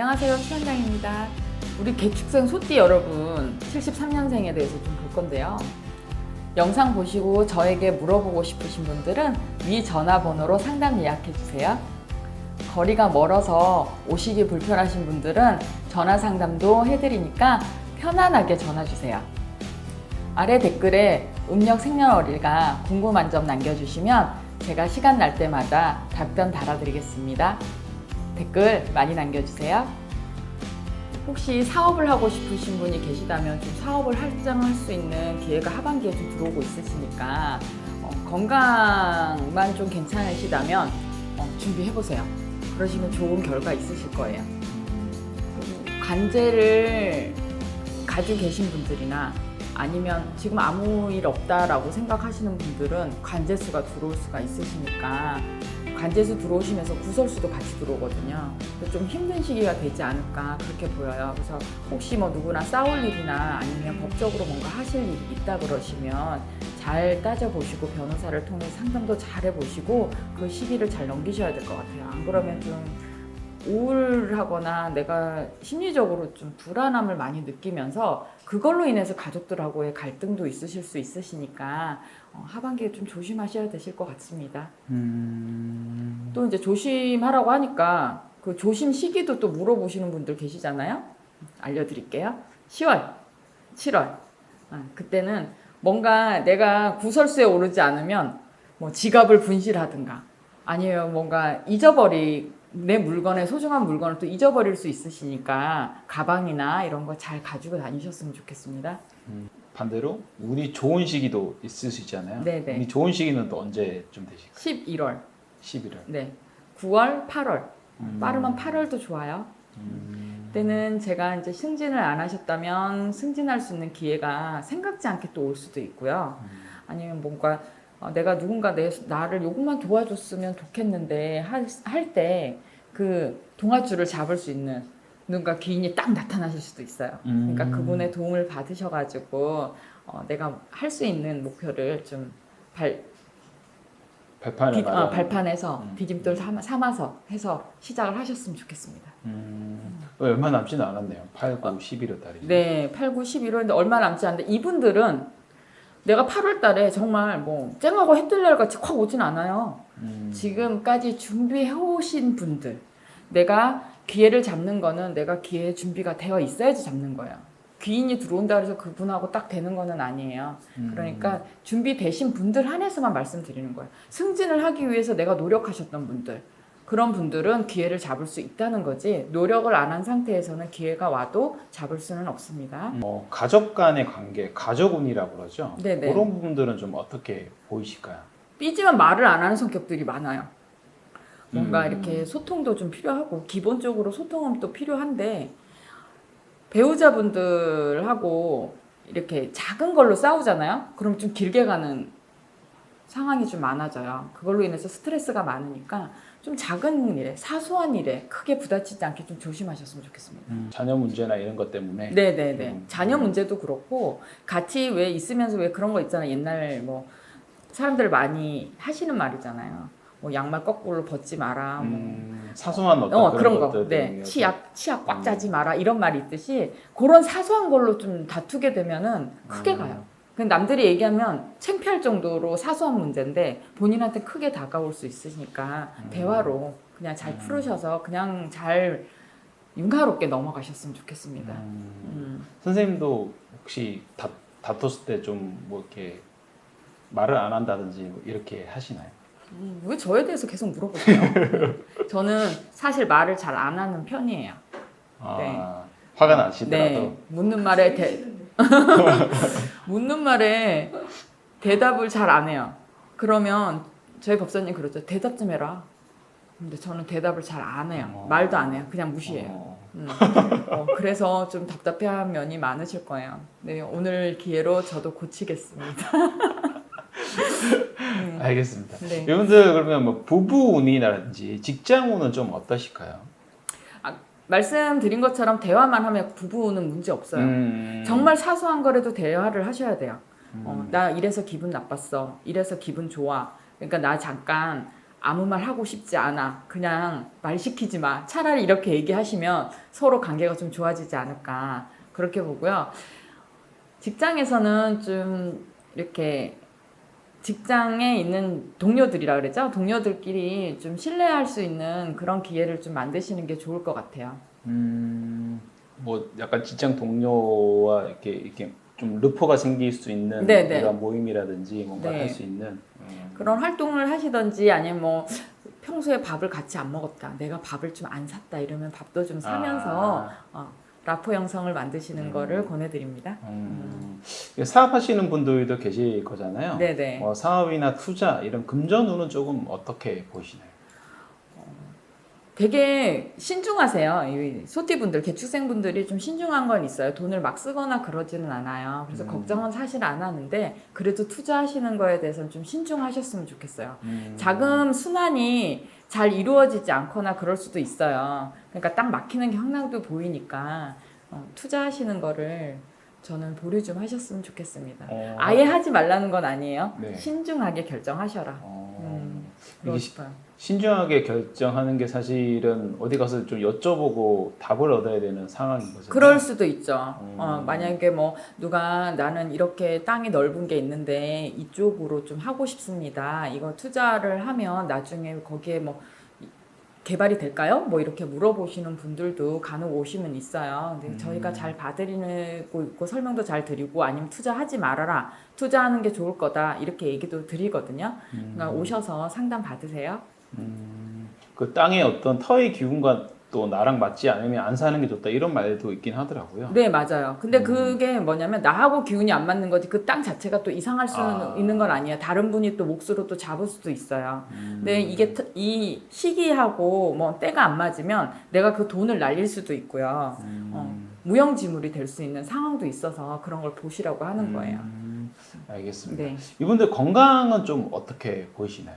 안녕하세요. 추현장입니다. 우리 개축생 소띠 여러분, 73년생에 대해서 좀 볼 건데요. 영상 보시고 저에게 물어보고 싶으신 분들은 위 전화번호로 상담 예약해 주세요. 거리가 멀어서 오시기 불편하신 분들은 전화 상담도 해드리니까 편안하게 전화 주세요. 아래 댓글에 음력 생년월일과 궁금한 점 남겨주시면 제가 시간 날 때마다 답변 달아드리겠습니다. 댓글 많이 남겨주세요. 혹시 사업을 하고 싶으신 분이 계시다면 좀 사업을 할장할 수 있는 기회가 하반기에 좀 들어오고 있으시니까 어, 건강만 좀 괜찮으시다면 어, 준비해보세요. 그러시면 좋은 결과 있으실 거예요. 관제를 가지고 계신 분들이나 아니면 지금 아무 일 없다라고 생각하시는 분들은 관제수가 들어올 수가 있으시니까 관제수 들어오시면서 구설수도 같이 들어오거든요. 좀 힘든 시기가 되지 않을까 그렇게 보여요. 그래서 혹시 뭐 누구나 싸울 일이나 아니면 법적으로 뭔가 하실 일이 있다 그러시면 잘 따져보시고 변호사를 통해 상담도 잘 해보시고 그 시기를 잘 넘기셔야 될 것 같아요. 안 그러면 좀 우울하거나 내가 심리적으로 좀 불안함을 많이 느끼면서 그걸로 인해서 가족들하고의 갈등도 있으실 수 있으시니까 어, 하반기에 좀 조심하셔야 되실 것 같습니다. 음, 또 이제 조심하라고 하니까 그 조심 시기도 또 물어보시는 분들 계시잖아요. 알려드릴게요. 10월, 7월. 아, 그때는 뭔가 내가 구설수에 오르지 않으면 뭐 지갑을 분실하든가 아니면 뭔가 잊어버리 내 물건에 소중한 물건을 또 잊어버릴 수 있으시니까 가방이나 이런 거 잘 가지고 다니셨으면 좋겠습니다. 반대로 운이 좋은 시기도 있을 수 있잖아요. 네네. 운이 좋은 시기는 또 언제쯤 되실까요? 11월, 11월. 네, 9월, 8월. 음. 빠르면 8월도 좋아요. 음, 그때는 제가 이제 승진을 안 하셨다면 승진할 수 있는 기회가 생각지 않게 또 올 수도 있고요. 음. 아니면 뭔가 어, 내가 누군가 내, 나를 요것만 도와줬으면 좋겠는데 할 때 그 동아줄을 잡을 수 있는 누군가 귀인이 딱 나타나실 수도 있어요. 음. 그러니까 그분의 도움을 받으셔가지고 어, 내가 할 수 있는 목표를 좀 발, 발판을 디, 어. 발판에서 음. 디딤돌 삼아, 삼아 서 해서 시작을 하셨으면 좋겠습니다. 음, 얼마 남지는 않았네요. 8, 9, 11월 달이. 네, 8, 9, 11월인데 얼마 남지 않는데 이분들은 내가 8월 달에 정말 뭐 쨍하고 해뜰날 같이 콱 오진 않아요. 음, 지금까지 준비해 오신 분들 내가 기회를 잡는 거는 내가 기회 준비가 되어 있어야지 잡는 거예요. 귀인이 들어온다 그래서 그분하고 딱 되는 거는 아니에요. 음. 그러니까 준비되신 분들 한해서만 말씀드리는 거예요. 승진을 하기 위해서 내가 노력하셨던 분들 그런 분들은 기회를 잡을 수 있다는 거지 노력을 안 한 상태에서는 기회가 와도 잡을 수는 없습니다. 뭐 가족 간의 관계, 가족 운이라고 그러죠. 네네. 그런 부분들은 좀 어떻게 보이실까요? 삐지만 말을 안 하는 성격들이 많아요. 뭔가 음. 이렇게 소통도 좀 필요하고 기본적으로 소통은 또 필요한데 배우자분들하고 이렇게 작은 걸로 싸우잖아요. 그럼 좀 길게 가는 상황이 좀 많아져요. 그걸로 인해서 스트레스가 많으니까 좀 작은 일에 사소한 일에 크게 부딪히지 않게 좀 조심하셨으면 좋겠습니다. 음, 자녀 문제나 이런 것 때문에. 네네네. 음. 자녀 문제도 그렇고 같이 왜 있으면서 왜 그런 거 있잖아요. 옛날 뭐 사람들 많이 하시는 말이잖아요. 뭐 양말 거꾸로 벗지 마라. 뭐 음, 사소한 어떤 어, 그런, 그런 거. 네. 치약, 치약 꽉 음. 짜지 마라. 이런 말이 있듯이 그런 사소한 걸로 좀 다투게 되면은 크게 음. 가요. 그 남들이 얘기하면 창피할 정도로 사소한 문제인데 본인한테 크게 다가올 수 있으니까 음. 대화로 그냥 잘 음. 풀으셔서 그냥 잘 융화롭게 넘어가셨으면 좋겠습니다. 음, 음. 선생님도 혹시 다, 다퉜을 때 좀 뭐 이렇게 말을 안 한다든지 뭐 이렇게 하시나요? 음, 왜 저에 대해서 계속 물어보세요? 저는 사실 말을 잘 안 하는 편이에요. 아, 네. 화가 나시더라도 네, 묻는 말에 대, 묻는 말에 대답을 잘 안 해요. 그러면 저희 법사님 그러죠. 대답 좀 해라. 근데 저는 대답을 잘 안 해요. 어. 말도 안 해요. 그냥 무시해요. 어, 음. 어, 그래서 좀 답답해한 면이 많으실 거예요. 네, 오늘 기회로 저도 고치겠습니다. 음, 알겠습니다. 네. 이분들 그러면 뭐 부부 운이라든지 직장 운은 좀 어떠실까요? 말씀드린 것처럼 대화만 하면 부부는 문제 없어요. 음, 정말 사소한 거라도 대화를 하셔야 돼요. 음, 어, 나 이래서 기분 나빴어. 이래서 기분 좋아. 그러니까 나 잠깐 아무 말 하고 싶지 않아. 그냥 말 시키지 마. 차라리 이렇게 얘기하시면 서로 관계가 좀 좋아지지 않을까. 그렇게 보고요. 직장에서는 좀 이렇게 직장에 있는 동료들이라 그러죠. 동료들끼리 좀 신뢰할 수 있는 그런 기회를 좀 만드시는 게 좋을 것 같아요. 음, 뭐 약간 직장 동료와 이렇게 이렇게 좀 르포가 생길 수 있는 네네. 이런 모임이라든지 뭔가 네. 할수 있는 음. 그런 활동을 하시던지 아니면 뭐 평소에 밥을 같이 안 먹었다. 내가 밥을 좀 안 샀다. 이러면 밥도 좀 사면서 아, 어, 라포 형성을 만드시는 음. 거를 권해드립니다. 음. 사업하시는 분들도 계실 거잖아요. 네네. 뭐 사업이나 투자 이런 금전운은 조금 어떻게 보시나요? 되게 신중하세요. 이 소띠분들, 개축생분들이 좀 신중한 건 있어요. 돈을 막 쓰거나 그러지는 않아요. 그래서 음. 걱정은 사실 안 하는데 그래도 투자하시는 거에 대해서는 좀 신중하셨으면 좋겠어요. 음. 자금 순환이 잘 이루어지지 않거나 그럴 수도 있어요. 그러니까 딱 막히는 경향도 보이니까 어, 투자하시는 거를 저는 보류 좀 하셨으면 좋겠습니다. 어, 아예 하지 말라는 건 아니에요. 네. 신중하게 결정하셔라. 어, 그러고 시- 싶어요. 신중하게 결정하는 게 사실은 어디 가서 좀 여쭤보고 답을 얻어야 되는 상황인 거죠. 그럴 수도 있죠. 음. 어, 만약에 뭐 누가 나는 이렇게 땅이 넓은 게 있는데 이쪽으로 좀 하고 싶습니다. 이거 투자를 하면 나중에 거기에 뭐 개발이 될까요? 뭐 이렇게 물어보시는 분들도 간혹 오시면 있어요. 근데 음. 저희가 잘 봐드리고 있고 설명도 잘 드리고 아니면 투자하지 말아라. 투자하는 게 좋을 거다. 이렇게 얘기도 드리거든요. 음. 그러니까 오셔서 상담 받으세요. 음, 그 땅의 어떤 터의 기운과 또 나랑 맞지 않으면 안 사는 게 좋다 이런 말도 있긴 하더라고요. 네, 맞아요. 근데 음. 그게 뭐냐면 나하고 기운이 안 맞는 거지 그 땅 자체가 또 이상할 수는 아. 있는 건 아니에요. 다른 분이 또 몫으로 또 잡을 수도 있어요. 음. 근데 이게 트- 이 시기하고 뭐 때가 안 맞으면 내가 그 돈을 날릴 수도 있고요. 음. 어, 무용지물이 될 수 있는 상황도 있어서 그런 걸 보시라고 하는 거예요. 음, 알겠습니다. 네. 이분들 건강은 좀 어떻게 보이시나요?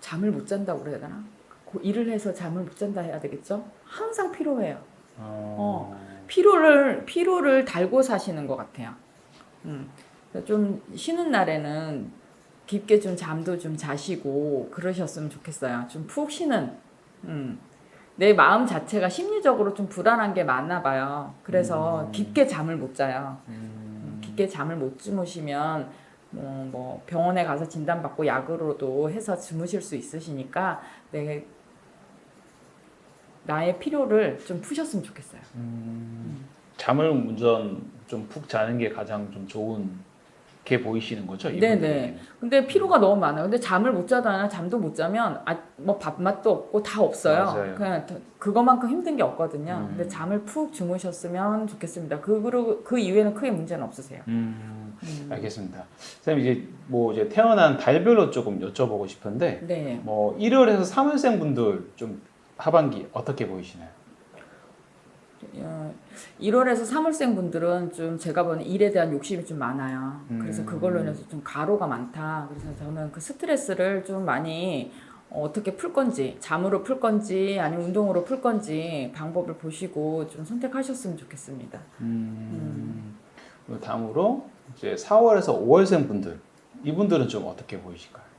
잠을 못 잔다고 그래야 되나? 그 일을 해서 잠을 못 잔다 해야 되겠죠? 항상 피로해요. 어, 피로를 피로를 달고 사시는 것 같아요. 음. 그래서 좀 쉬는 날에는 깊게 좀 잠도 좀 자시고 그러셨으면 좋겠어요. 좀 푹 쉬는. 음. 내 마음 자체가 심리적으로 좀 불안한 게 많나 봐요. 그래서 음. 깊게 잠을 못 자요. 음, 깊게 잠을 못 주무시면 뭐, 뭐 병원에 가서 진단받고 약으로도 해서 주무실 수 있으시니까 내 나의 피로를 좀 푸셨으면 좋겠어요. 음, 잠을 우선 좀푹 자는 게 가장 좀 좋은 게 보이시는 거죠? 네네. 근데 피로가 너무 많아요. 근데 잠을 못 자거나 잠도 못 자면 아, 뭐 밥맛도 없고 다 없어요. 맞아요. 그냥 더- 그거만큼 힘든 게 없거든요. 음. 근데 잠을 푹 주무셨으면 좋겠습니다. 그, 그리고 그 이후에는 크게 문제는 없으세요. 음, 음. 알겠습니다. 선생님 이제 뭐 이제 태어난 달별로 조금 여쭤보고 싶은데 네. 뭐 1월에서 3월생 분들 좀 하반기 어떻게 보이시나요? 어, 1월에서 3월생 분들은 좀 제가 보는 일에 대한 욕심이 좀 많아요. 그래서 음. 그걸로 인해서 좀 가로가 많다. 그래서 저는 그 스트레스를 좀 많이 어, 어떻게 풀 건지, 잠으로 풀 건지, 아니면 운동으로 풀 건지 방법을 보시고 좀 선택하셨으면 좋겠습니다. 음, 그리고 다음으로 이제 4월에서 5월생 분들 이분들은 좀 어떻게 보이실까요?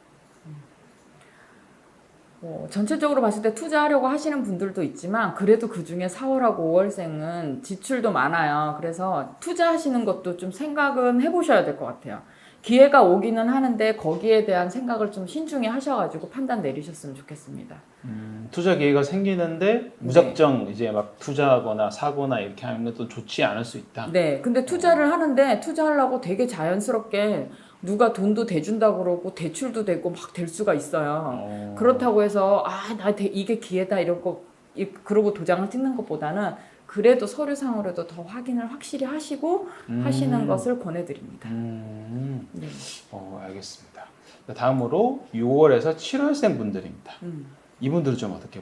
어, 전체적으로 봤을 때 투자하려고 하시는 분들도 있지만 그래도 그 중에 4월하고 5월생은 지출도 많아요. 그래서 투자하시는 것도 좀 생각은 해보셔야 될 것 같아요. 기회가 오기는 하는데 거기에 대한 생각을 좀 신중히 하셔가지고 판단 내리셨으면 좋겠습니다. 음, 투자 기회가 생기는데 무작정 이제 막 투자하거나 사거나 이렇게 하는 것도 좋지 않을 수 있다. 네, 근데 투자를 하는데 투자하려고 되게 자연스럽게 누가 돈도 대준다고 그러고 대출도 되고 막 될 수가 있어요. 어, 그렇다고 해서 아 나 이게 기회다 이런 거 이- 그러고 도장을 찍는 것보다는 그래도 서류상으로도 더 확인을 확실히 하시고 음, 하시는 것을 권해드립니다. 음, 네. 어, 알겠습니다. 다음으로 6월에서 7월생 분들입니다. 음. 이분들은 좀 어떻게?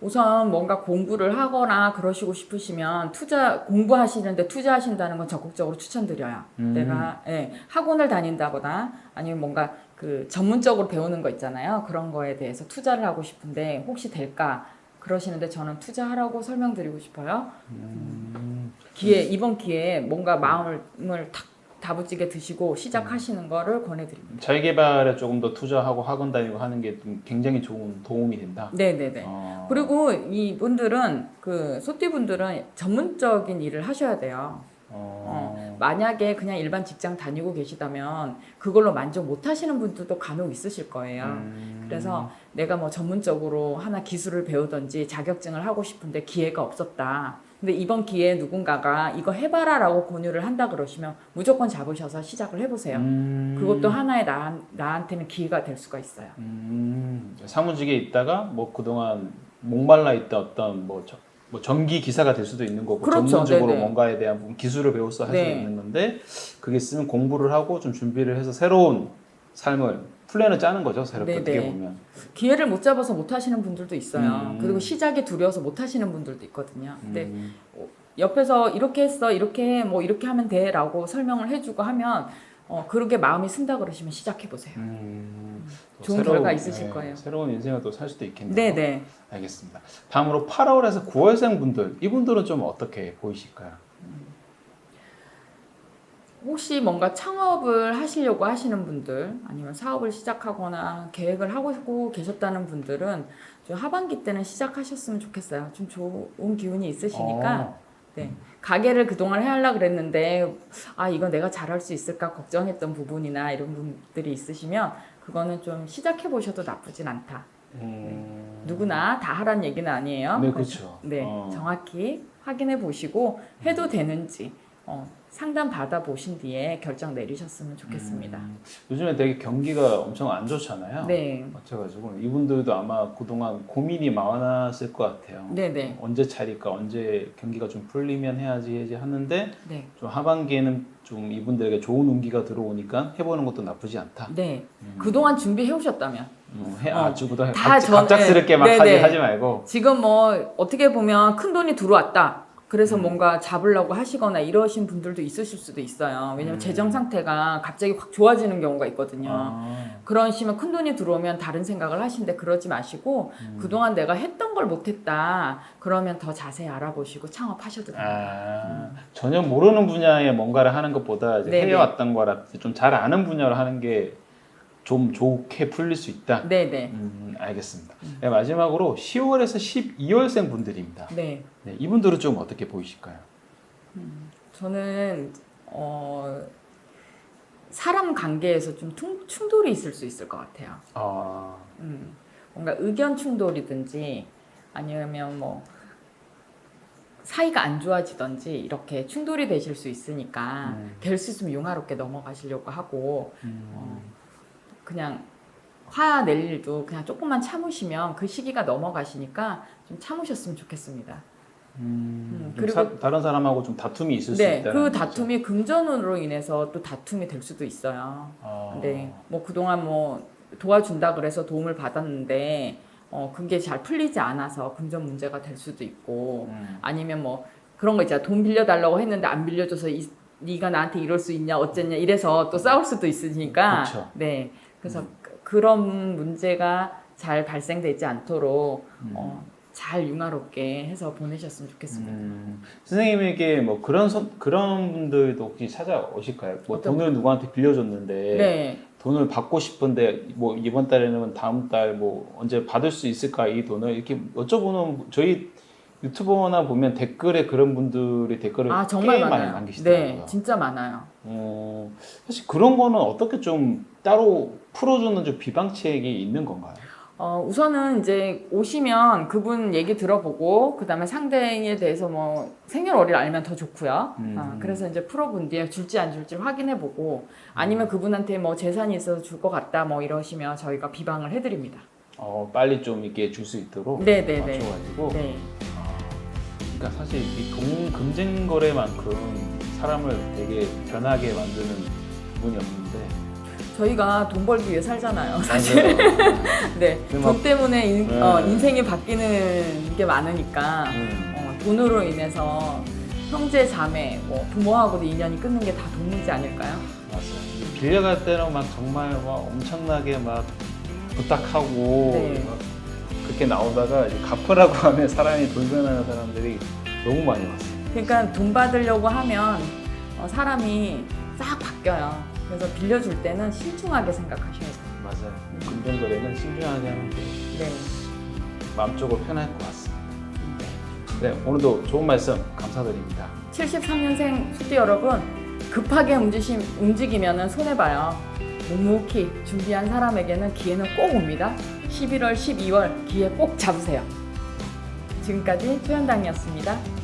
우선 뭔가 공부를 하거나 그러시고 싶으시면 투자 공부하시는데 투자하신다는 건 적극적으로 추천드려요. 음. 내가 예, 학원을 다닌다거나 아니면 뭔가 그 전문적으로 배우는 거 있잖아요. 그런 거에 대해서 투자를 하고 싶은데 혹시 될까 그러시는데 저는 투자하라고 설명드리고 싶어요. 음, 기회 이번 기회에 뭔가 마음을 탁 다부찌개 드시고 시작하시는 거를 권해드립니다. 자기 개발에 조금 더 투자하고 학원 다니고 하는 게좀 굉장히 좋은 도움이 된다. 네네네. 어. 그리고 이분들은 그 소띠분들은 전문적인 일을 하셔야 돼요. 어. 만약에 그냥 일반 직장 다니고 계시다면 그걸로 만족 못 하시는 분들도 간혹 있으실 거예요. 음. 그래서 내가 뭐 전문적으로 하나 기술을 배우든지 자격증을 하고 싶은데 기회가 없었다. 근데 이번 기회에 누군가가 이거 해봐라 라고 권유를 한다 그러시면 무조건 잡으셔서 시작을 해보세요. 음. 그것도 하나의 나, 나한테는 기회가 될 수가 있어요. 음, 사무직에 있다가 뭐 그동안 목말라 있던 어떤 뭐, 저, 뭐 전기 기사가 될 수도 있는 거고 그렇죠. 전문적으로 네네. 뭔가에 대한 기술을 배워서 할 네. 수도 있는 건데 그게 있으면 공부를 하고 좀 준비를 해서 새로운 삶을 플랜을 짜는 거죠. 새롭게 네네. 어떻게 보면. 기회를 못 잡아서 못 하시는 분들도 있어요. 음. 그리고 시작이 두려워서 못 하시는 분들도 있거든요. 근데 음. 옆에서 이렇게 했어, 이렇게 해, 뭐 이렇게 하면 돼라고 설명을 해주고 하면 어, 그렇게 마음이 쓴다 그러시면 시작해 보세요. 음, 또 좋은 결과 있으실 거예요. 새로운 인생을 또 살 수도 있겠네요. 네네. 알겠습니다. 다음으로 8월에서 9월생 분들 이분들은 좀 어떻게 보이실까요? 혹시 뭔가 창업을 하시려고 하시는 분들 아니면 사업을 시작하거나 계획을 하고 계셨다는 분들은 좀 하반기 때는 시작하셨으면 좋겠어요. 좀 좋은 기운이 있으시니까 어. 네. 가게를 그동안 해하려 그랬는데 아 이거 내가 잘할 수 있을까 걱정했던 부분이나 이런 분들이 있으시면 그거는 좀 시작해 보셔도 나쁘진 않다. 음. 누구나 다 하란 얘기는 아니에요. 네, 그렇죠. 네, 어. 정확히 확인해 보시고 해도 되는지 어, 상담 받아 보신 뒤에 결정 내리셨으면 좋겠습니다. 음, 요즘에 되게 경기가 엄청 안 좋잖아요. 네, 맞춰가지고 이분들도 아마 그동안 고민이 많았을 것 같아요. 네, 네, 언제 차릴까, 언제 경기가 좀 풀리면 해야지 해야지 하는데 네, 좀 하반기에는 좀 이분들에게 좋은 운기가 들어오니까 해보는 것도 나쁘지 않다. 네. 음. 그동안 준비해 오셨다면 음, 해, 어. 아주부터 다 갑, 전- 갑작스럽게 막 네, 하지, 네. 하지 말고 지금 뭐 어떻게 보면 큰 돈이 들어왔다. 그래서 음. 뭔가 잡으려고 하시거나 이러신 분들도 있으실 수도 있어요. 왜냐면 음. 재정 상태가 갑자기 확 좋아지는 경우가 있거든요. 아, 그러시면 큰 돈이 들어오면 다른 생각을 하시는데 그러지 마시고 음. 그동안 내가 했던 걸 못했다. 그러면 더 자세히 알아보시고 창업하셔도 됩니다. 아, 전혀 모르는 분야에 뭔가를 하는 것보다 이제 네네. 해왔던 거라 좀 잘 아는 분야로 하는 게 좀 좋게 풀릴 수 있다. 네네. 음, 알겠습니다. 네, 마지막으로 10월에서 12월생 분들입니다. 네. 네, 이분들은 좀 어떻게 보이실까요? 저는 어 사람 관계에서 좀 퉁- 충돌이 있을 수 있을 것 같아요. 아, 음, 뭔가 의견 충돌이든지 아니면 뭐 사이가 안 좋아지든지 이렇게 충돌이 되실 수 있으니까 음. 될 수 있으면 용화롭게 넘어가시려고 하고 음, 어, 그냥 화낼 일도 그냥 조금만 참으시면 그 시기가 넘어가시니까 좀 참으셨으면 좋겠습니다. 음, 음, 좀 그리고- 사- 다른 사람하고 좀 다툼이 있을 수 네, 있다. 그 다툼이 금전으로 인해서 또 다툼이 될 수도 있어요. 아, 네, 뭐 그동안 뭐 도와준다 그래서 도움을 받았는데 어 그게 잘 풀리지 않아서 금전 문제가 될 수도 있고 음, 아니면 뭐 그런 거 있잖아 돈 빌려달라고 했는데 안 빌려줘서 이, 네가 나한테 이럴 수 있냐 어쨌냐 이래서 또 싸울 수도 있으니까 그쵸. 네 그래서 그- 그런 문제가 잘 발생되지 않도록 음. 어, 잘 융화롭게 해서 보내셨으면 좋겠습니다. 음, 선생님에게 뭐 그런 선- 그런 분들도 혹시 찾아오실까요? 뭐 어떤 돈을 누구한테 빌려줬는데 네, 돈을 받고 싶은데 뭐 이번 달에는 다음 달 뭐 언제 받을 수 있을까 이 돈을 이렇게 여쭤보는 저희 유튜버나 보면 댓글에 그런 분들이 댓글을 아 정말 꽤 많이 많아요. 남기시더라고요. 네, 진짜 많아요. 어, 사실 그런 거는 어떻게 좀 따로 풀어주는 좀 비방책이 있는 건가요? 어, 우선은 이제 오시면 그분 얘기 들어보고 그다음에 상대에 대해서 뭐 생년월일 알면 더 좋고요. 음. 어, 그래서 이제 풀어본 뒤에 줄지 안 줄지 확인해보고 아니면 그분한테 뭐 재산이 있어서 줄 것 같다 뭐 이러시면 저희가 비방을 해드립니다. 어, 빨리 좀 이렇게 줄 수 있도록 네네네. 맞춰가지고 네. 아, 그러니까 사실 이 금, 금쟁 거래만큼 사람을 되게 변하게 만드는 부분이 없는데 저희가 돈 벌기 위해 살잖아요. 사실. 네. 근데 막- 돈 때문에 인, 네. 어, 인생이 바뀌는 게 많으니까 음, 어, 돈으로 인해서 형제 자매 뭐 부모하고도 인연이 끊는 게 다 돈 문제 아닐까요? 맞아요. 빌려갈 때는 막 정말 막 엄청나게 막 부탁하고 네. 막 그렇게 나오다가 이제 갚으라고 하면 사람이 돌변하는 사람들이 너무 많이 왔어요. 그러니까 돈 받으려고 하면 어, 사람이 싹 바뀌어요. 그래서 빌려줄 때는 신중하게 생각하셔야 돼요. 맞아요. 금전거래는 신중하게 하는 게 네. 마음적으로 편할 것 같습니다. 네, 오늘도 좋은 말씀 감사드립니다. 73년생 수띠 여러분 급하게 움직임, 움직이면 손해봐요. 묵묵히 준비한 사람에게는 기회는 꼭 옵니다. 11월, 12월 기회 꼭 잡으세요. 지금까지 초연당이었습니다.